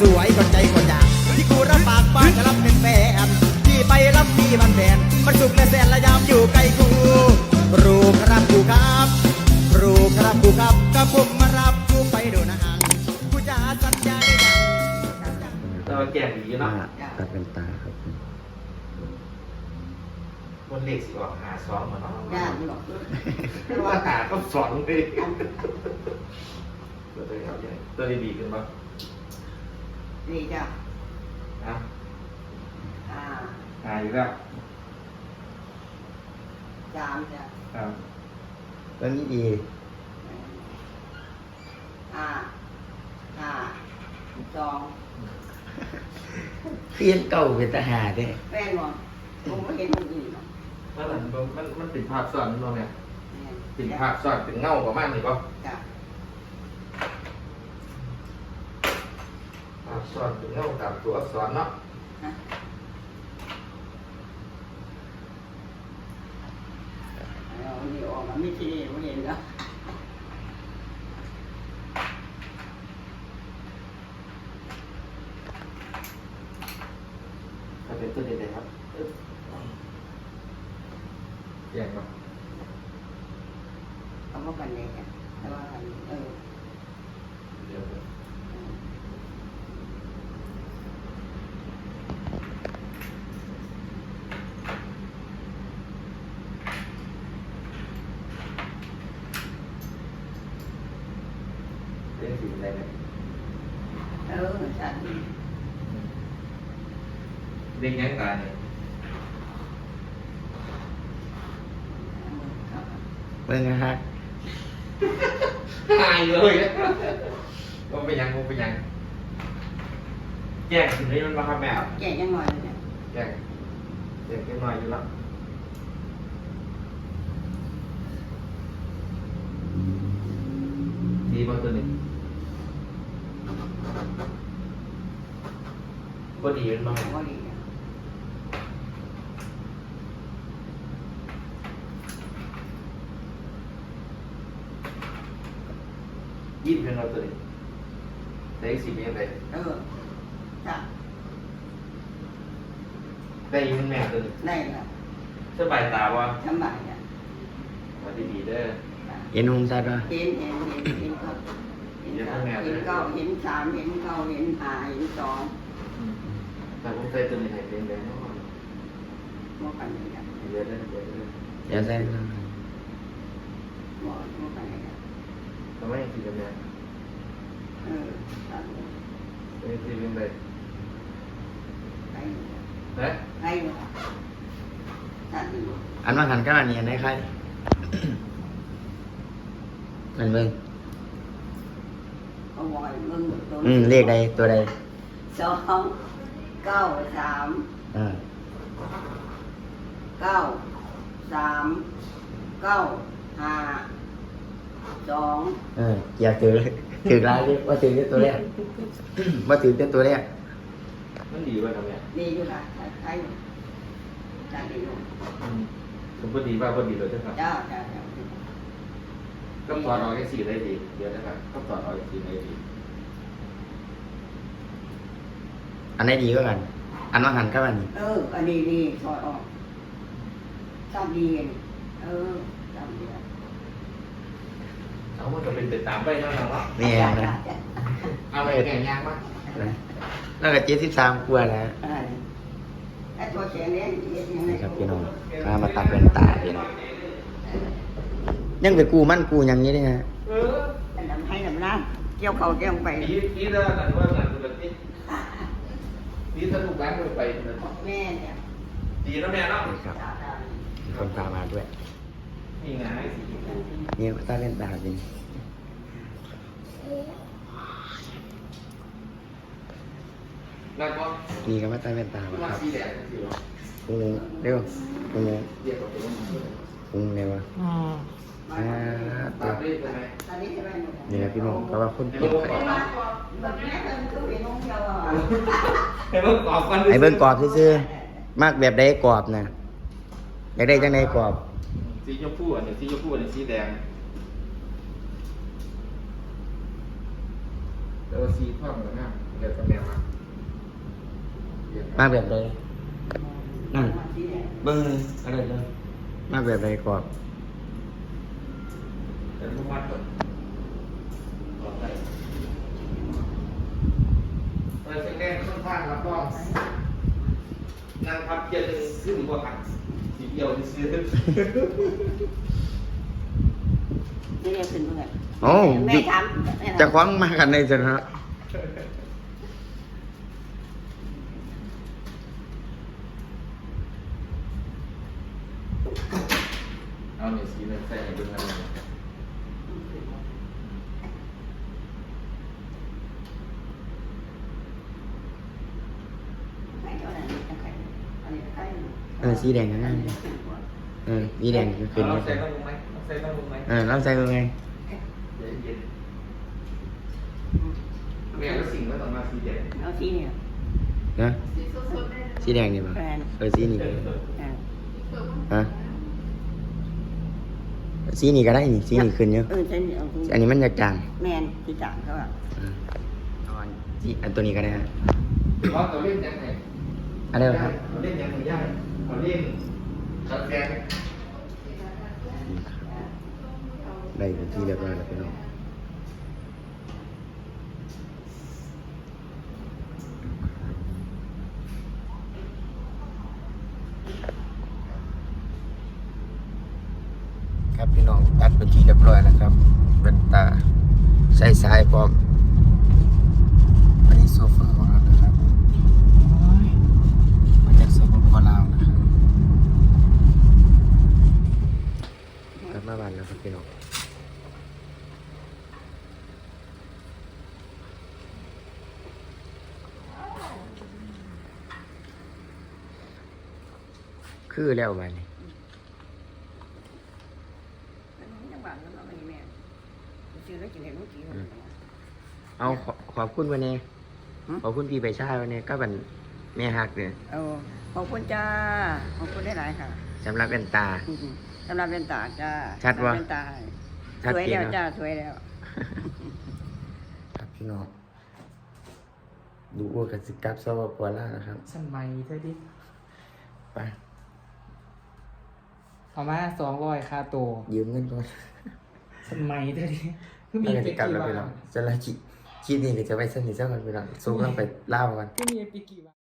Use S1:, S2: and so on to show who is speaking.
S1: สวยคนใจคนอยากที่กูรับปากบ้านจะรับเป็นแฟนที่ไปรับมีมันแฟนมันสุขและแสนและยามอยู่ใกล้กูรู้ครับกูครับรู้ครับกูครับก็ผมมารับกูไปดูหนางกูจะสัญญาได้ยัง
S2: เราแก่ดี
S3: หน้า
S2: เนาะ
S3: ตัดเป็นตาครับผม
S2: บนเลขสิออกหาสองมาเนาะ
S4: ยากหรอก
S2: ว่าหาก็สองเลยตัวนี้ครับตัวนี้ดีขึ้นปะ
S4: นี่จ้ะ
S2: อะ
S4: อ่า
S2: หาอยู่แล้ว
S4: สามจ้ะ
S2: ครับ
S3: เรื่องนี้ดี
S4: อ่าห้าสอง
S3: เพี้ยนเก่าเป็นทหารเด้
S4: แม่นบ่ผมไม่เห็นคนอื่นหรอก
S2: มันมันมันมันติดภาพซ้อนนี่มั้งเนี่ย
S4: แม่น
S2: ติดภาพซ้อนเป็นเงาประมาณนี้ปะ
S4: จ้ะ
S2: ภาพซ้อนเป็นเงาตามตัวอักษรเนาะ
S4: นะเอาอันนี้ออกมาไม่ใช่ไม่เห็นแล้ว
S2: ถ้าเป็นตัวเด็ดๆครับแย่งปะ
S4: เอามากันเลยจ้ะแต่ว่าอันเออ
S2: เดี๋ยว เรื่องสิ่งใดเนี่ย
S4: เออสัตว์
S2: เด็กยังตายเนี่ย
S3: เบิ่งนะฮะ
S2: หายเลยก็ไปยังก็ไปยัง แจ้งสิ่งนี้มันมาครับแม่
S4: แก่ยังหน่อยเลยเนี่ย
S2: แจ้งแจ้งเล็กน้อยอยู่แล้วดีมากตัวนี้ ก็ดีมันมาก
S4: ก็ดีจ้ะ
S2: ยิ้มเป็นเราตัวนี้ได้สิบเมตรได้
S4: เออจ้ะ
S2: ได้ยินแม่ตัวนี้
S4: ได้แล้ว
S2: สบายตาว่า
S4: สบายจ้ะ
S2: วันดีดีๆเด้อ
S3: เห็นหงสัตว์วะ
S4: เห็นเห็นเห็นเห็นก็เห็นก็เห็นเก้าเห็นสามเห็นเก้าเห็นห้าเห็นสอง
S2: แต่ผมใส่ตัวนี้ให้เป็นแดงเนาะ
S4: หมดกันเลยจ้ะ
S2: เดี๋ยเด้อเดี๋ยวเด้อ
S3: เดี๋ยวใส่
S4: หมดหมดกันเลยจ้
S2: ทำไมยังคิดกันแม่
S4: เออตัดเลย
S2: เป็นสิเป็นไร
S4: ไป
S2: นะ
S4: ไปเลยตัดอยู่
S3: อันว่าหันก็อันนี้อันไหนใครมันเบิ่ง
S4: เอาไว้เบิ่งตัว
S3: อืมเลขใดตัวใด
S4: สอง เก้าสาม
S3: อ่า
S4: เก้าสามเก้าห้าสอง
S3: เอออย่าถือถือร้ายดิว่าถือแค่ตัวแรกว่าถือแค่ตัวแรก
S2: มันดีป่ะทำไม
S4: ดีอยู่ค่ะใช่ตัดดีอยู่
S2: ผมพูดดีป่ะพูดดีเลยใช่ไหม
S4: จ้าจ้าจ้า
S2: ก็ถอดออกแค่สี่ได้ดีเดี๋ยวนะครับก็ถอดออกแค่สี่ได้ดี
S3: อันไหนดีก็กัน อันว่าหันก็อันนี้
S4: เออ อันนี้ดีถอยออกจำดีอันนี้เออจำดี
S2: เอามันก็เป็นไปตามไปนั่นแหละเนาะ
S3: นี่
S4: จ้า
S3: นะ
S4: จ้าจ้า
S2: เอาไปแก่ยากมาก
S3: นะแล้วก็เจ็ดสิบสามกลัวแล้ว
S4: เออไอ้ตัวเสียงเนี้ยเฮ็ดยังไง
S3: นี่ครับพี่น้องมามาตัดเป็นตาพี่น้องยังไปกูมั่นกูอย่างนี้ได้ไง
S2: เออ
S4: อันนั้นให้น้ำน้ำเกี่ยวเขาเกี่ยวไป
S2: ปีปีละนั่นว่านั่นแบบนี้ ปีถ้าถูกแบงค์ไปไป
S4: แม่เนี่ย
S2: ดีนะแม่เนาะ
S3: นี่ครับ
S4: จ้าจ้า
S3: มีคนพามาด้วย
S2: นี่ไงสีชมพู
S3: นี่ตาเล่นตาจริง
S2: แล้วก็
S3: นี่ก็มาตาเล่นตา
S2: มา
S3: ครับ
S2: สีแดงสีเหลือง
S3: ปรุงเร็วปรุง
S2: เรียกว่าเป็น
S3: ปรุงเร็วอะอ่า
S2: ตา
S3: ตัว
S2: เรียกใช่ไหม
S4: ตอนนี้จะไปหนู
S3: นี่ครับพี่น้องก็ว่าคนเปลี่ยนไป
S4: แบบนี้เดิ นคือเห็นน้องเดียวอะ
S2: ให้เบิ่งกรอบกัน
S3: ไอ้เบิ้งกรอบซื่อๆมากแบบใดกรอบนะอยากได้จังใดกรอบ
S2: สีชมพูอันนี้สีชมพูอันนี้สีแดงแล้วสีทองเหมือนกันเดี๋ยวกับแมวมา
S3: มาแบบใดนั่น
S4: มาที่ไหน
S3: เบิ้งเลยอะไรเลยมาแบบใดก่อน
S2: เดี๋ยวลูกวัดก่อนต่อไปเออเช็คแรกค่อนข้างรับรองนั่งพับเกียร์หนึ่งขึ้นกว่าหักสีเดียวที่ซื้อ
S4: นี่เรียกขึ้นเมื่อไหร่
S3: โอ้
S4: แม่ถามแม่ถาม
S3: จะคว้างมากันในจนฮะ
S2: เอาเนี่ยสีเลยใส่ให้ดูนะ
S4: ใครเอาไหนใครอันนี้ใคร
S3: เออ สีแดงก็ง่ายเลยเออสีแดงก็ขึ้น
S2: เอา
S3: เล
S2: ใส่
S3: ย
S2: ต้องลงไหมเอาใส่ต้องลงไหม
S3: เออเราใส่เป็นไง
S2: เย็นเย็นแม่ก็สิ่งว่าต้องมาสีแดง
S4: เอาที่เนี่ย
S3: นะสีแดงนี่ป่ะ
S4: แฟน
S3: เออสีนี่ก็ได้
S4: อ่า
S3: ฮะสีนี่ก็ได้นี่สีนี่ขึ้นเยอะ
S4: เออฉันเอาที่
S3: อันนี้มันอยากจาง
S4: แมนที่จ่างเขาอะ
S3: อืมเอาอันสีอันตัวนี้ก็ได้ฮะ
S2: เราตัวเล่นยังไง
S3: อันนี้ครับ
S2: เราเล่นยังไงย่าเราเล่นช็อตแกน
S3: ได้เป็นที่เรียบร้อยแล้วพี่น้องครับพี่น้องตัดเป็นที่เรียบร้อยแล้วครับเป็นตาใส่สายพร้อมอันนี้โซฟานะครับโอ้ยมาจากสปปลาวนะครับกลับมาบ้านแล้วครับพี่น้อง คือแล้วมานี่
S4: จังหวัดแล้วก็ไม่แม่ชื่อแล้วกินเห็นลูกกี่คน
S3: เอาขอขอบคุณวันนี้
S4: หืม
S3: ขอบคุณพี่ไปชาวันนี้ก็เป็นแม่หักเนี่ย
S4: เอาขอบคุณจ้า ขอบคุณได้หลายค่ะ
S3: สำหรับเป็นตา
S4: อืมสำหรับเป็นตาจ้า
S3: ชัดวะ
S4: เป็นตา
S3: ชัด
S4: สวย
S3: เจน
S4: แล้ว
S3: เนอะ
S4: จ้าสวยแล้ว
S3: ครับพี่น้องดูอ้วกกับสิกลับสวปล่านะครับ
S5: สมัยเธอดิ
S3: ไป
S5: เอามาสองร้อยค่าตัว
S3: ยืมเงินก่อน
S5: สมัยเธอดิคือ
S3: มี
S5: มี
S3: กิ
S5: ไป
S3: จกรรม
S5: กี่
S3: แล้ว
S5: วั
S3: พี่น้อนงจะละคิดคิดนี่ก็จะไปสนิทเจ้ากันพี่น้องสู้กันไปเล่ากัน
S5: คือมีไปกี่วัน